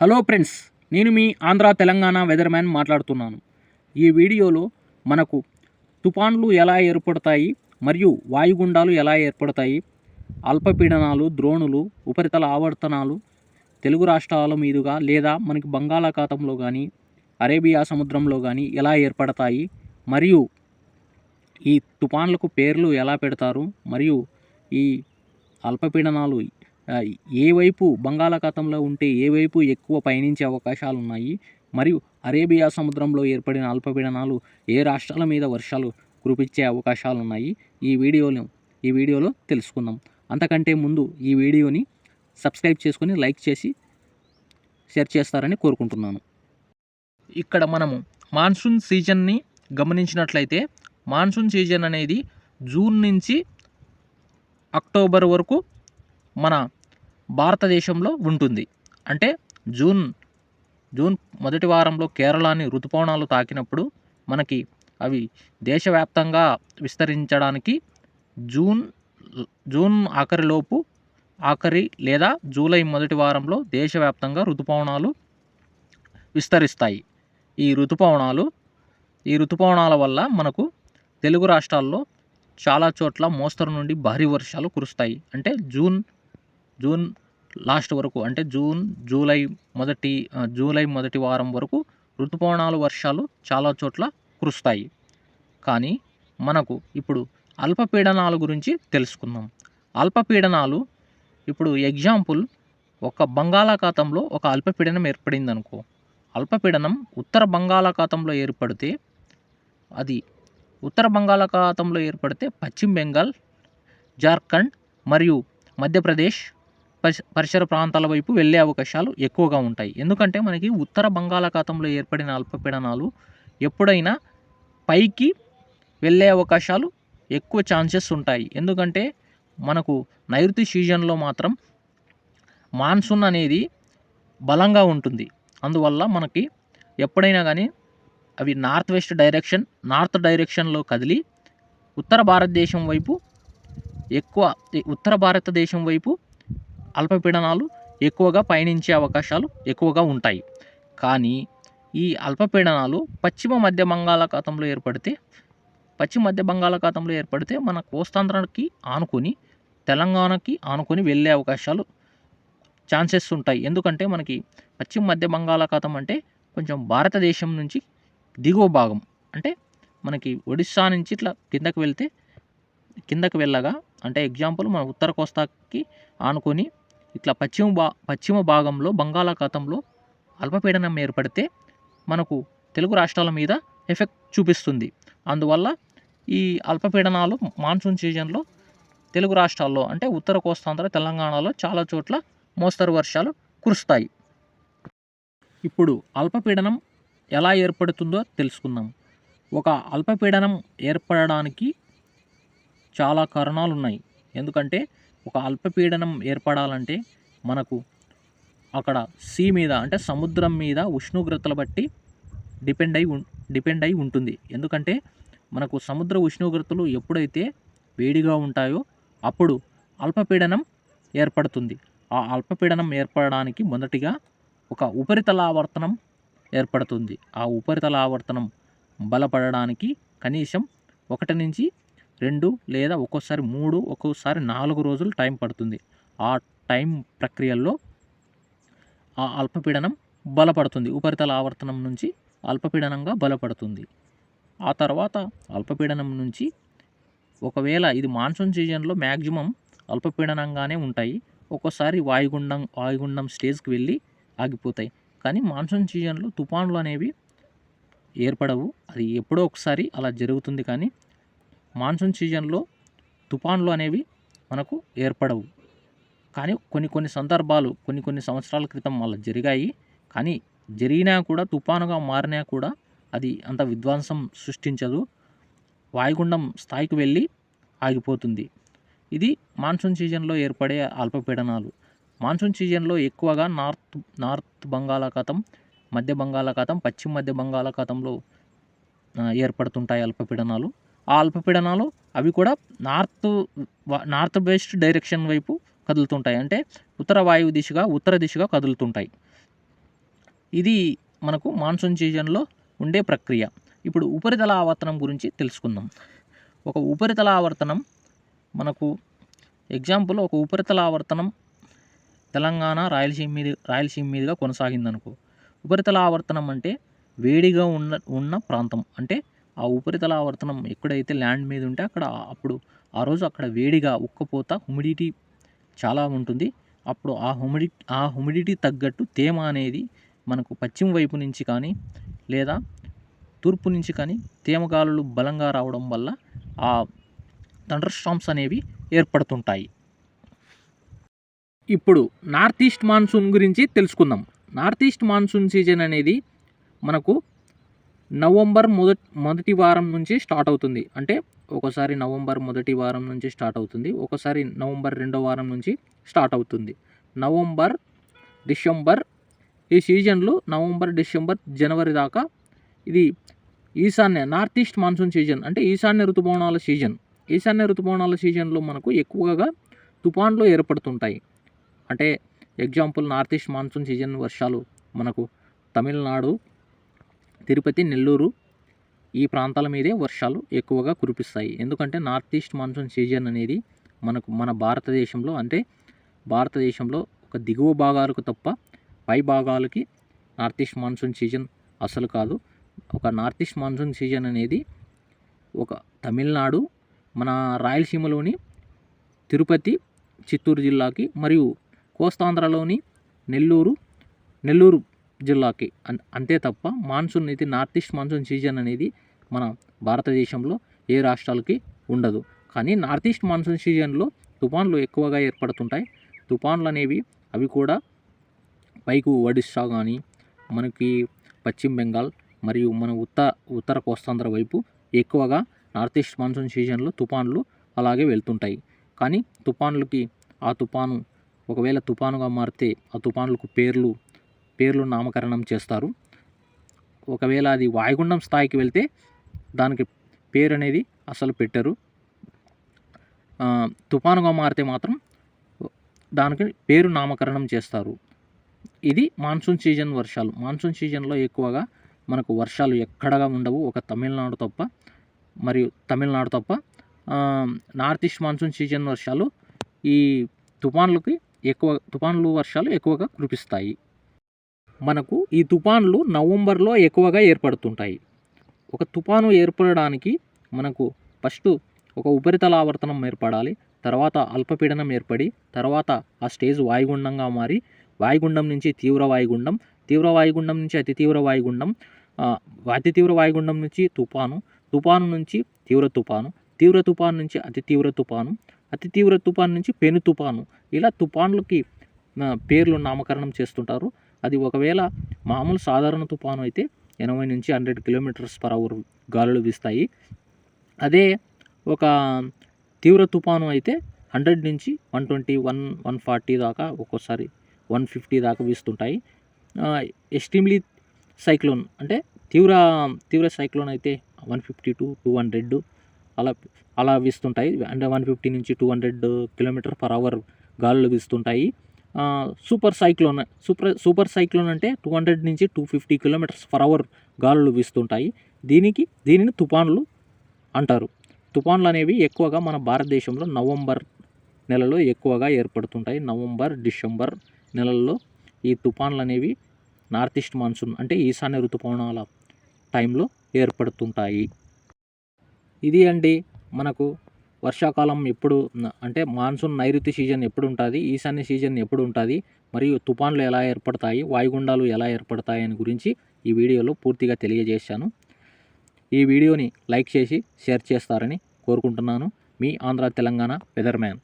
Hello friends నేను మీ Andhra Telangana weather man మాట్లాడుతున్నాను. ఈ వీడియోలో మనకు తుఫాన్లు ఎలా ఏర్పడతాయి మరియు వాయుగుండాలు ఎలా ఏర్పడతాయి అల్పపీడనాలు ద్రోణులు ఉపరితల ఆవర్తనాలు తెలుగు రాష్ట్రాల మీదుగా లేదా మనకి బంగాళాఖాతంలో కానీ అరేబియా సముద్రంలో కానీ ఎలా ఏర్పడతాయి మరియు ఈ తుఫాన్లకు పేర్లు ఎలా పెడతారు మరియు ఈ అల్పపీడనాలు ఏ వైపు బంగాళాఖాతంలో ఉంటే ఏ వైపు ఎక్కువ పయనించే అవకాశాలు ఉన్నాయి? మరియు అరేబియా సముద్రంలో ఏర్పడిన అల్పపీడనాలు ఏ రాష్ట్రాల మీద వర్షాలు కురిపించే అవకాశాలు ఉన్నాయి? ఈ వీడియోలో ఈ వీడియోలో తెలుసుకుందాం. అంతకంటే ముందు ఈ వీడియోని సబ్స్క్రైబ్ చేసుకొని లైక్ చేసి షేర్ చేస్తారని కోరుకుంటున్నాను. ఇక్కడ మనము మాన్సూన్ సీజన్ని గమనించినట్లయితే మాన్సూన్ సీజన్ అనేది జూన్ నుంచి అక్టోబర్ వరకు మన భారతదేశంలో ఉంటుంది. అంటే జూన్ జూన్ మొదటి వారంలో కేరళని ఋతుపవనాలు తాకినప్పుడు మనకి అవి దేశవ్యాప్తంగా విస్తరించడానికి జూన్ జూన్ ఆఖరిలోపు ఆఖరి లేదా జూలై మొదటి వారంలో దేశవ్యాప్తంగా ఋతుపవనాలు విస్తరిస్తాయి. ఈ ఋతుపవనాలు ఈ ఋతుపవనాల వల్ల మనకు తెలుగు రాష్ట్రాల్లో చాలా చోట్ల మోస్తరు నుండి భారీ వర్షాలు కురుస్తాయి. అంటే జూన్ జూన్ లాస్ట్ వరకు అంటే జూన్ జూలై మొదటి జూలై మొదటి వారం వరకు ఋతుపవనాలు వర్షాలు చాలా చోట్ల కురుస్తాయి. కానీ మనకు ఇప్పుడు అల్పపీడనాల గురించి తెలుసుకుందాం. అల్పపీడనాలు ఇప్పుడు ఎగ్జాంపుల్ ఒక బంగాళాఖాతంలో ఒక అల్పపీడనం ఏర్పడింది అనుకో అల్పపీడనం ఉత్తర బంగాళాఖాతంలో ఏర్పడితే అది ఉత్తర బంగాళాఖాతంలో ఏర్పడితే పశ్చిమ బెంగాల్ జార్ఖండ్ మరియు మధ్యప్రదేశ్ పరిస పరిసర ప్రాంతాల వైపు వెళ్ళే అవకాశాలు ఎక్కువగా ఉంటాయి. ఎందుకంటే మనకి ఉత్తర బంగాళాఖాతంలో ఏర్పడిన అల్పపీడనాలు ఎప్పుడైనా పైకి వెళ్ళే అవకాశాలు ఎక్కువ ఛాన్సెస్ ఉంటాయి. ఎందుకంటే మనకు నైరుతి సీజన్లో మాత్రం మాన్సూన్ అనేది బలంగా ఉంటుంది. అందువల్ల మనకి ఎప్పుడైనా కానీ అవి నార్త్ వెస్ట్ డైరెక్షన్ నార్త్ డైరెక్షన్లో కదిలి ఉత్తర భారతదేశం వైపు ఎక్కువ ఉత్తర భారతదేశం వైపు అల్పపీడనాలు ఎక్కువగా పయనించే అవకాశాలు ఎక్కువగా ఉంటాయి. కానీ ఈ అల్పపీడనాలు పశ్చిమ మధ్య బంగాళాఖాతంలో ఏర్పడితే పశ్చిమ మధ్య బంగాళాఖాతంలో ఏర్పడితే మన కోస్తాంధ్రకి ఆనుకొని తెలంగాణకి ఆనుకొని వెళ్ళే అవకాశాలు ఛాన్సెస్ ఉంటాయి. ఎందుకంటే మనకి పశ్చిమ మధ్య బంగాళాఖాతం అంటే కొంచెం భారతదేశం నుంచి దిగువ భాగం. అంటే మనకి ఒడిస్సా నుంచి ఇట్లా కిందకి వెళ్తే కిందకు వెళ్ళగా అంటే ఎగ్జాంపుల్ మన ఉత్తర కోస్తాకి ఆనుకొని ఇట్లా పశ్చిమ భా పశ్చిమ భాగంలో బంగాళాఖాతంలో అల్పపీడనం ఏర్పడితే మనకు తెలుగు రాష్ట్రాల మీద ఎఫెక్ట్ చూపిస్తుంది. అందువల్ల ఈ అల్పపీడనాలు మాన్సూన్ సీజన్లో తెలుగు రాష్ట్రాల్లో అంటే ఉత్తర కోస్తాంధ్ర తెలంగాణలో చాలా చోట్ల మోస్తరు వర్షాలు కురుస్తాయి. ఇప్పుడు అల్పపీడనం ఎలా ఏర్పడుతుందో తెలుసుకుందాం. ఒక అల్పపీడనం ఏర్పడడానికి చాలా కారణాలు ఉన్నాయి ఎందుకంటే ఒక అల్పపీడనం ఏర్పడాలంటే మనకు అక్కడ సీ మీద అంటే సముద్రం మీద ఉష్ణోగ్రతల బట్టి డిపెండ్ అయి ఉం డిపెండ్ అయి ఉంటుంది. ఎందుకంటే మనకు సముద్ర ఉష్ణోగ్రతలు ఎప్పుడైతే వేడిగా ఉంటాయో అప్పుడు అల్పపీడనం ఏర్పడుతుంది. ఆ అల్పపీడనం ఏర్పడడానికి మొదటిగా ఒక ఉపరితల ఆవర్తనం ఏర్పడుతుంది. ఆ ఉపరితల ఆవర్తనం బలపడడానికి కనీసం ఒకటి నుంచి రెండు లేదా ఒక్కోసారి మూడు ఒక్కోసారి నాలుగు రోజులు టైం పడుతుంది. ఆ టైం ప్రక్రియల్లో ఆ అల్పపీడనం బలపడుతుంది. ఉపరితల ఆవర్తనం నుంచి అల్పపీడనంగా బలపడుతుంది. ఆ తర్వాత అల్పపీడనం నుంచి ఒకవేళ ఇది మాన్సూన్ సీజన్లో మ్యాక్సిమం అల్పపీడనంగానే ఉంటాయి. ఒక్కోసారి వాయుగుండం వాయుగుండం స్టేజ్కి వెళ్ళి ఆగిపోతాయి. కానీ మాన్సూన్ సీజన్లో తుఫాన్లు అనేవి ఏర్పడవు. అది ఎప్పుడో ఒకసారి అలా జరుగుతుంది కానీ మాన్సూన్ సీజన్లో తుఫాన్లు అనేవి మనకు ఏర్పడవు. కానీ కొన్ని కొన్ని సందర్భాలు కొన్ని కొన్ని సంవత్సరాల క్రితం మళ్ళీ జరిగాయి. కానీ జరిగినా కూడా తుఫానుగా మారినా కూడా అది అంత విధ్వంసం సృష్టించదు. వాయుగుండం స్థాయికి వెళ్ళి ఆగిపోతుంది. ఇది మాన్సూన్ సీజన్లో ఏర్పడే అల్పపీడనాలు. మాన్సూన్ సీజన్లో ఎక్కువగా నార్త్ నార్త్ బంగాళాఖాతం మధ్య బంగాళాఖాతం పశ్చిమ మధ్య బంగాళాఖాతంలో ఏర్పడుతుంటాయి అల్పపీడనాలు. ఆ అల్పపీడనాలు అవి కూడా నార్త్ నార్త్ వెస్ట్ డైరెక్షన్ వైపు కదులుతుంటాయి. అంటే ఉత్తర వాయువు దిశగా ఉత్తర దిశగా కదులుతుంటాయి. ఇది మనకు మాన్సూన్ సీజన్లో ఉండే ప్రక్రియ. ఇప్పుడు ఉపరితల ఆవర్తనం గురించి తెలుసుకుందాం. ఒక ఉపరితల ఆవర్తనం మనకు ఎగ్జాంపుల్ ఒక ఉపరితల ఆవర్తనం తెలంగాణ రాయలసీమ మీద రాయలసీమ మీదుగా కొనసాగిందనుకో. ఉపరితల ఆవర్తనం అంటే వేడిగా ఉన్న ఉన్న ప్రాంతం. అంటే ఆ ఉపరితల ఆవర్తనం ఎక్కడైతే ల్యాండ్ మీద ఉంటే అక్కడ అప్పుడు ఆ రోజు అక్కడ వేడిగా ఉక్కపోత హ్యూమిడిటీ చాలా ఉంటుంది. అప్పుడు ఆ హ్యూమిడి ఆ హ్యూమిడిటీ తగ్గట్టు తేమ అనేది మనకు పశ్చిమ వైపు నుంచి కానీ లేదా తూర్పు నుంచి కానీ తేమ గాలులు బలంగా రావడం వల్ల ఆ థండర్ స్టామ్స్ అనేవి ఏర్పడుతుంటాయి. ఇప్పుడు నార్త్ ఈస్ట్ మాన్సూన్ గురించి తెలుసుకుందాం. నార్త్ ఈస్ట్ మాన్సూన్ సీజన్ అనేది మనకు నవంబర్ మొదటి మొదటి వారం నుంచి స్టార్ట్ అవుతుంది. అంటే ఒకసారి నవంబర్ మొదటి వారం నుంచి స్టార్ట్ అవుతుంది. ఒకసారి నవంబర్ రెండో వారం నుంచి స్టార్ట్ అవుతుంది. నవంబర్ డిసెంబర్ ఈ సీజన్లో నవంబర్ డిసెంబర్ జనవరి దాకా ఇది ఈశాన్య నార్త్ ఈస్ట్ మాన్సూన్ సీజన్ అంటే ఈశాన్య ఋతుపవనాల సీజన్. ఈశాన్య ఋతుపవనాల సీజన్లో మనకు ఎక్కువగా తుఫాన్లు ఏర్పడుతుంటాయి. అంటే example north east monsoon season వర్షాలు మనకు తమిళనాడు తిరుపతి నెల్లూరు ఈ ప్రాంతాల మీదే వర్షాలు ఎక్కువగా కురిపిస్తాయి. ఎందుకంటే నార్త్ ఈస్ట్ మాన్సూన్ సీజన్ అనేది మనకు మన భారతదేశంలో అంటే భారతదేశంలో ఒక దిగువ భాగాలకు తప్ప పై భాగాలకి నార్త్ ఈస్ట్ మాన్సూన్ సీజన్ అసలు కాదు. ఒక నార్త్ ఈస్ట్ మాన్సూన్ సీజన్ అనేది ఒక తమిళనాడు మన రాయలసీమలోని తిరుపతి చిత్తూరు జిల్లాకి మరియు కోస్తాంధ్రలోని నెల్లూరు నెల్లూరు జిల్లాకి. అన్ అంతే తప్ప మాన్సూన్ అయితే నార్త్ ఈస్ట్ మాన్సూన్ సీజన్ అనేది మన భారతదేశంలో ఏ రాష్ట్రాలకి ఉండదు. కానీ నార్త్ ఈస్ట్ మాన్సూన్ సీజన్లో తుఫాన్లు ఎక్కువగా ఏర్పడుతుంటాయి. తుఫాన్లు అనేవి అవి కూడా పైకి ఒడిస్సా కానీ మనకి పశ్చిమ బెంగాల్ మరియు మన ఉత్తర ఉత్తర కోస్తాంధ్ర వైపు ఎక్కువగా నార్త్ ఈస్ట్ మాన్సూన్ సీజన్లో తుఫాన్లు అలాగే వెళ్తుంటాయి. కానీ తుఫాన్లకి ఆ తుఫాను ఒకవేళ తుఫానుగా మారితే ఆ తుఫాన్లకు పేర్లు పేర్లు నామకరణం చేస్తారు. ఒకవేళ అది వాయుగుండం స్థాయికి వెళ్తే దానికి పేరు అనేది అసలు పెట్టరు. తుఫానుగా మారితే మాత్రం దానికి పేరు నామకరణం చేస్తారు. ఇది మాన్సూన్ సీజన్ వర్షాలు. మాన్సూన్ సీజన్లో ఎక్కువగా మనకు వర్షాలు ఎక్కడగా ఉండవు. ఒక తమిళనాడు తప్ప మరియు తమిళనాడు తప్ప నార్త్ ఈస్ట్ మాన్సూన్ సీజన్ వర్షాలు ఈ తుఫాన్లకి ఎక్కువ తుఫాన్లు వర్షాలు ఎక్కువగా కురిపిస్తాయి. మనకు ఈ తుఫాన్లు నవంబర్లో ఎక్కువగా ఏర్పడుతుంటాయి. ఒక తుఫాను ఏర్పడడానికి మనకు ఫస్ట్ ఒక ఉపరితల ఆవర్తనం ఏర్పడాలి తర్వాత అల్పపీడనం ఏర్పడి తర్వాత ఆ స్టేజ్ వాయుగుండంగా మారి వాయుగుండం నుంచి తీవ్ర వాయుగుండం తీవ్ర వాయుగుండం నుంచి అతి తీవ్ర వాయుగుండం అతి తీవ్ర వాయుగుండం నుంచి తుఫాను తుఫాను నుంచి తీవ్ర తుఫాను తీవ్ర తుఫాను నుంచి అతి తీవ్ర తుఫాను అతి తీవ్ర తుఫాను నుంచి పెను తుఫాను ఇలా తుఫాన్లకి పేర్లు నామకరణం చేస్తుంటారు. అది ఒకవేళ మామూలు సాధారణ తుఫాను అయితే ఎనభై నుంచి హండ్రెడ్ కిలోమీటర్స్ పర్ అవర్ గాలులు వీస్తాయి. అదే ఒక తీవ్ర తుఫాను అయితే హండ్రెడ్ నుంచి one twenty one one forty దాకా ఒక్కోసారి వన్ ఫిఫ్టీ దాకా వీస్తుంటాయి. ఎక్స్ట్రీమ్లీ సైక్లోన్ అంటే తీవ్ర తీవ్ర సైక్లోన్ అయితే one fifty to two hundred అలా అలా వీస్తుంటాయి. అంటే వన్ ఫిఫ్టీ నుంచి two hundred kilometre per hour గాలులు వీస్తుంటాయి. Super cyclone super super cyclone అంటే టూ హండ్రెడ్ నుంచి two fifty kilometres per hour గాలులు వీస్తుంటాయి. దీనికి దీనిని తుఫాన్లు అంటారు. తుఫాన్లు అనేవి ఎక్కువగా మన భారతదేశంలో నవంబర్ నెలలో ఎక్కువగా ఏర్పడుతుంటాయి. నవంబర్ డిసెంబర్ నెలల్లో ఈ తుఫాన్లు అనేవి నార్త్ ఈస్ట్ మాన్సూన్ అంటే ఈశాన్య ఋతుపవనాల టైంలో ఏర్పడుతుంటాయి. ఇది అండి మనకు వర్షాకాలం ఎప్పుడు అంటే మాన్సూన్ నైరుతి సీజన్ ఎప్పుడు ఉంటుంది ఈశాన్య సీజన్ ఎప్పుడు ఉంటుంది మరియు తుఫాన్లు ఎలా ఏర్పడతాయి వాయుగుండాలు ఎలా ఏర్పడతాయి అని గురించి ఈ వీడియోలో పూర్తిగా తెలియజేశాను. ఈ వీడియోని లైక్ చేసి షేర్ చేస్తారని కోరుకుంటున్నాను. మీ ఆంధ్ర తెలంగాణ వెదర్మ్యాన్.